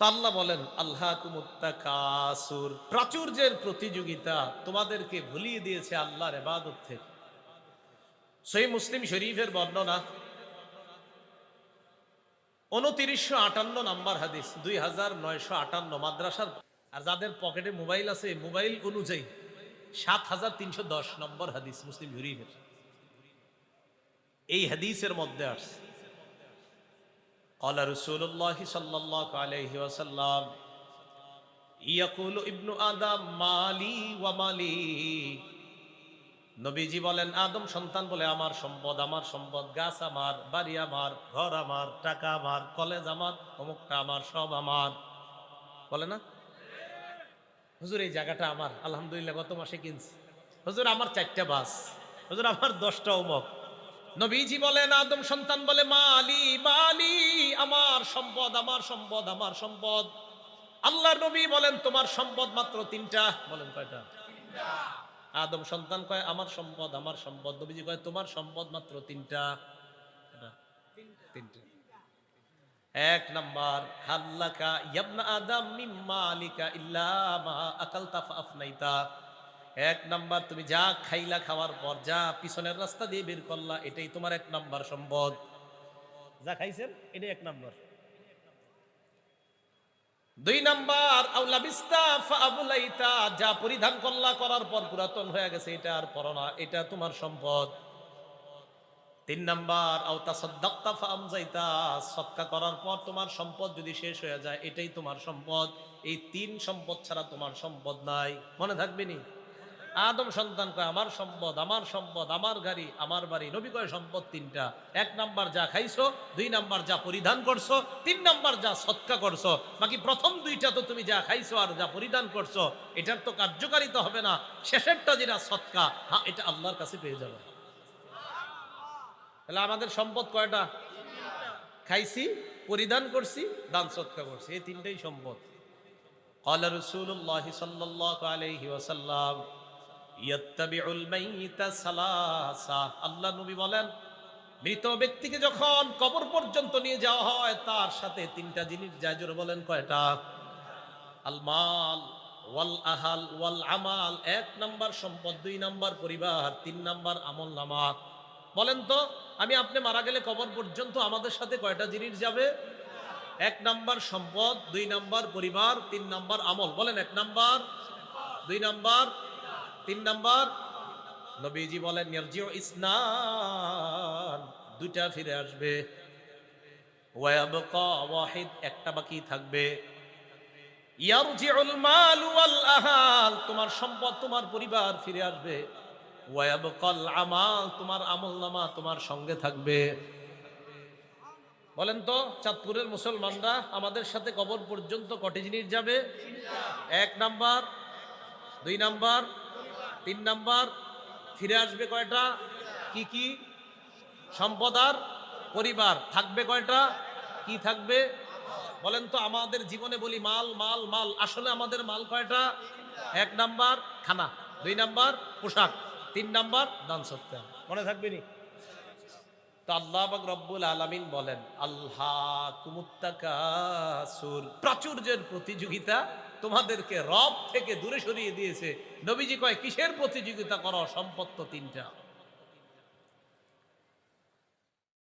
তা আল্লাহ বলেন আল্লাহ কুমুত্তাকাসুর প্রাচুর্যের প্রতিযোগিতা তোমাদেরকে ভুলিয়ে দিয়েছে আল্লাহর এবাদত থেকে। সেই মুসলিম শরীফের বর্ণনা উনতিরিশশো আটান্ন নাম্বার হাদিস, দুই হাজার নয়শো আটান্ন মাদ্রাসার, আর যাদের পকেটে মোবাইল আছে মোবাইল অনুযায়ী সাত হাজার তিনশো দশ নম্বর হাদিস মুসলিম শরীফের। এই হাদিসের মধ্যে আসছে قال رسول الله صلى الله عليه وسلم يقول ابن آدم مالي ومالي নবীজি বলেন আদম সন্তান বলে আমার সম্পদ আমার সম্পদ গাছ আমার বাড়ি আমার ঘর আমার টাকা আমার কলেজ আমার অমুকটা আমার সব আমার বলে না হুজুর এই জায়গাটা আমার আলহামদুলিল্লাহ গত মাসে কিনছি হুজুর আমার চারটা বাস হুজুর আমার দশটা অমুক নবীজি বলেন আদম সন্তান বলে মালি মালি আমার সম্পদ আমার সম্পদ আমার সম্পদ। আল্লাহর নবী বলেন তোমার সম্পদ মাত্র তিনটা। বলেন কয়টা? আদম সন্তান কয় আমার সম্পদ আমার সম্পদ। নবীজি কয় তোমার সম্পদ মাত্র তিনটা। তিনটা। এক নাম্বার হাল্লাকা ইয়াবনা আদম মিম্মা আলিকা ইল্লা মা আকালতা ফাফনাইতা এক নাম্বার, তুমি যা খাইলা খাওয়ার পর, যা পিছনের রাস্তা দিয়ে বের করলা, এটাই তোমার এক নাম্বার সম্পদ। যা খাইছেন, এটাই এক নাম্বার। দুই নাম্বার যা পরিধান করলা, করার পর পুরাতন হয়ে গেছে, এটা আর পরো না, এটা তোমার সম্পদ। তিন নাম্বার আওতা সদ্দাক্তা ফামজাইতা সৎকা করার পর তোমার সম্পদ যদি শেষ হয়ে যায়, এটাই তোমার সম্পদ। এই তিন সম্পদ ছাড়া তোমার সম্পদ নাই। মনে থাকবে নি? আদম সন্তান কয় আমার সম্পদ আমার সম্পদ আমার গাড়ি আমার বাড়ি নবী কয় সম্পদ তিনটা এক নাম্বার যা খাইছো দুই নাম্বার যা পরিধান করছো তিন নাম্বার যা সৎকা করছো বাকি প্রথম দুইটা তো তুমি যা খাইছো আর যা পরিধান করছো এটার তো কার্যকারিতা হবে না শেষেরটা যেটা সৎকা হ্যাঁ এটা আল্লাহর কাছে পেয়ে যাবে তাহলে আমাদের সম্পদ কয়টা খাইছি পরিধান করছি দান সৎকা করছি এই তিনটাই সম্পদ قال رسول الله صلى الله عليه وسلم يتبع الميت ثلاثه আল্লাহ নবী বলেন, মৃত ব্যক্তিকে যখন কবর পর্যন্ত নিয়ে যাওয়া হয়, তার সাথে তিনটা জিনিস যায়। জোরে বলেন কয়টা? আলমাল ওয়াল আহাল, ওয়াল আমাল, এক নাম্বার সম্পদ, দুই নাম্বার পরিবার, তিন নাম্বার আমল নামা। বলেন তো, আমি আপনি মারা গেলে কবর পর্যন্ত আমাদের সাথে কয়টা জিনিস যাবে? এক নাম্বার সম্পদ, দুই নাম্বার পরিবার, তিন নাম্বার আমল। বলেন এক নাম্বার, দুই নাম্বার তিন নাম্বার, নবীজি বলেন নির্জিও ইসনান, দুইটা ফিরে আসবে। ওয়াবকা ওয়াহিদ, একটা বাকি থাকবে। ইয়ারজিউল মাল ওয়াল তোমার সম্পদ, তোমার পরিবার ফিরে আসবে। ওয়াবকাল আমাল, তোমার আমলনামা তোমার সঙ্গে থাকবে। বলেন তো, চাঁদপুরের মুসলমানরা আমাদের সাথে কবর পর্যন্ত কটি জিনিস যাবে? এক নাম্বার, দুই নাম্বার তিন নাম্বার, ফিরে আসবে কয়টা? কি কি? সম্পদ আর পরিবার, থাকবে কয়টা? কি থাকবে? বলেন তো আমাদের জীবনে বলি মাল মাল মাল, আসলে আমাদের মাল কয়টা? এক নাম্বার, খানা। দুই নাম্বার, পোশাক। তিন নাম্বার, দান সত্তা মনে থাকবে নি? তো আল্লাহ রব্বুল আলমিন বলেন আল্লাহ কুমুত্তাকাসুর প্রাচুর্যের প্রতিযোগিতা তোমাদেরকে রব থেকে দূরে সরিয়ে দিয়েছে। নবীজি কয়, কিসের প্রতিযোগিতা করো? সম্পদ তো তিনটা।